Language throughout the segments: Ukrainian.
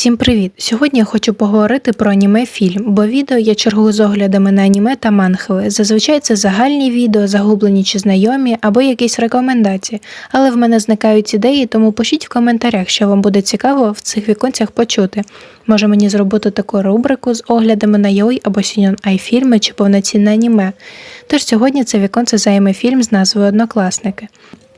Всім привіт! Сьогодні я хочу поговорити про аніме фільм, бо відео я чергую з оглядами на аніме та манхви. Зазвичай це загальні відео, загублені чи знайомі, або якісь рекомендації. Але в мене зникають ідеї, тому пишіть в коментарях, що вам буде цікаво в цих віконцях почути. Може мені зробити таку рубрику з оглядами на Йой або Сіньон Ай фільми чи повноцінне аніме. Тож сьогодні це віконце займе фільм з назвою Однокласники.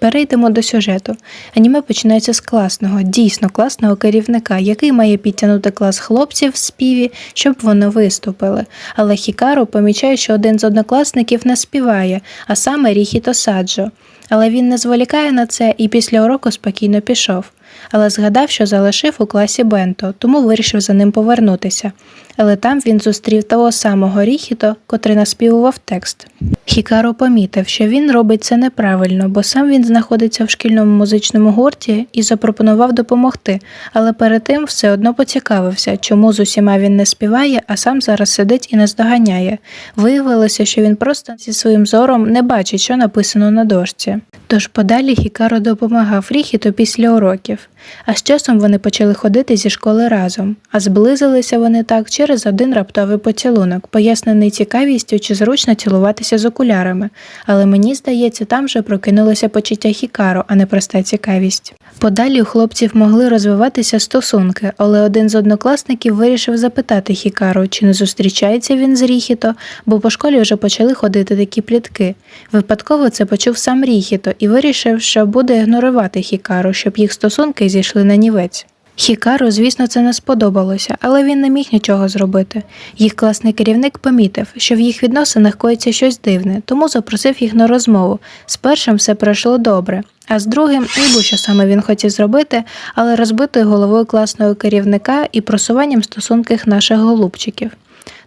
Перейдемо до сюжету. Аніме починається з класного, дійсно класного керівника, який має підтягнути клас хлопців в співі, щоб вони виступили. Але Хікару помічає, що один з однокласників не співає, а саме Ріхіто Саджо. Але він не зволікає на це і після уроку спокійно пішов. Але згадав, що залишив у класі Бенто, тому вирішив за ним повернутися. Але там він зустрів того самого Ріхіто, котрий наспівував текст. Хікаро помітив, що він робить це неправильно, бо сам він знаходиться в шкільному музичному гурті і запропонував допомогти, але перед тим все одно поцікавився, чому з усіма він не співає, а сам зараз сидить і наздоганяє. Виявилося, що він просто зі своїм зором не бачить, що написано на дошці. Тож подалі Хікаро допомагав Ріхіто після уроків. А з часом вони почали ходити зі школи разом, а зблизилися вони так через один раптовий поцілунок, пояснений цікавістю чи зручно цілуватися з окулярами. Але мені здається, там вже прокинулося почуття Хікаро, а не проста цікавість. Подалі у хлопців могли розвиватися стосунки, але один з однокласників вирішив запитати Хікару, чи не зустрічається він з Ріхіто, бо по школі вже почали ходити такі плітки. Випадково це почув сам Ріхіто і вирішив, що буде ігнорувати Хікару, щоб їх стосунки зійшли на нівець. Хікару, звісно, це не сподобалося, але він не міг нічого зробити. Їх класний керівник помітив, що в їх відносинах коїться щось дивне, тому запросив їх на розмову. З першим все пройшло добре, а з другим ніби що саме він хотів зробити, але розбитою головою класного керівника і просуванням стосунків наших голубчиків.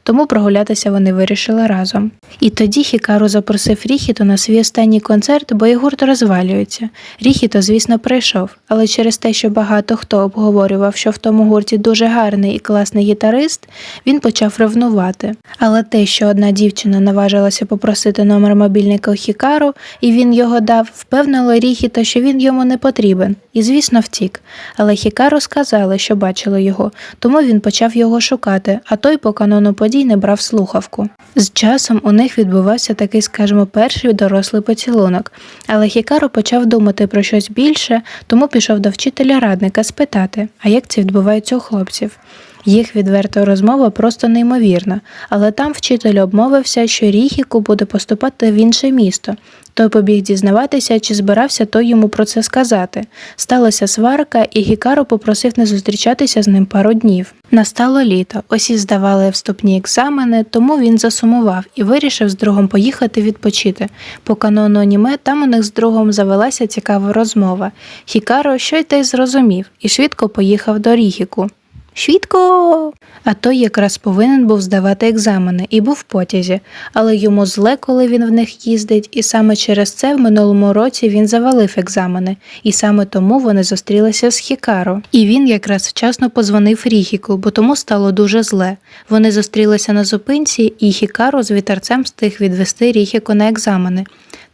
Тому прогулятися вони вирішили разом. І тоді Хікару запросив Ріхіто на свій останній концерт, бо і гурт розвалюється. Ріхіто, звісно, прийшов, але через те, що багато хто обговорював, що в тому гурті дуже гарний і класний гітарист, він почав ревнувати. Але те, що одна дівчина наважилася попросити номер мобільника у Хікару, і він його дав, впевнило Ріхіто, що він йому не потрібен, і, звісно, втік. Але Хікару сказали, що бачили його, тому він почав його шукати, а той по канону подій не брав слухавку. З часом у них відбувався такий, скажімо, перший дорослий поцілунок, але Хікаро почав думати про щось більше, тому пішов до вчителя радника спитати, а як це відбувається у хлопців. Їх відверта розмова просто неймовірна, але там вчитель обмовився, що Ріхіку буде поступати в інше місто. Той побіг дізнаватися, чи збирався той йому про це сказати. Сталася сварка, і Гікаро попросив не зустрічатися з ним пару днів. Настало літо, усі здавали вступні екзамени, тому він засумував і вирішив з другом поїхати відпочити. По канону аніме там у них з другом завелася цікава розмова. Хікаро що й те й зрозумів і швидко поїхав до Ріхіку. Швидко. А той якраз повинен був здавати екзамени і був в потязі, але йому зле, коли він в них їздить, і саме через це в минулому році він завалив екзамени, і саме тому вони зустрілися з Хікаро. І він якраз вчасно позвонив Ріхіку, бо тому стало дуже зле. Вони зустрілися на зупинці, і Хікаро з вітерцем встиг відвести Ріхіку на екзамени.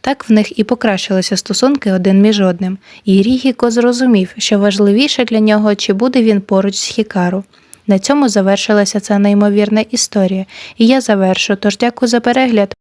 Так в них і покращилися стосунки один між одним, і Рігіко зрозумів, що важливіше для нього, чи буде він поруч з Хікару. На цьому завершилася ця неймовірна історія, і я завершу, тож дякую за перегляд.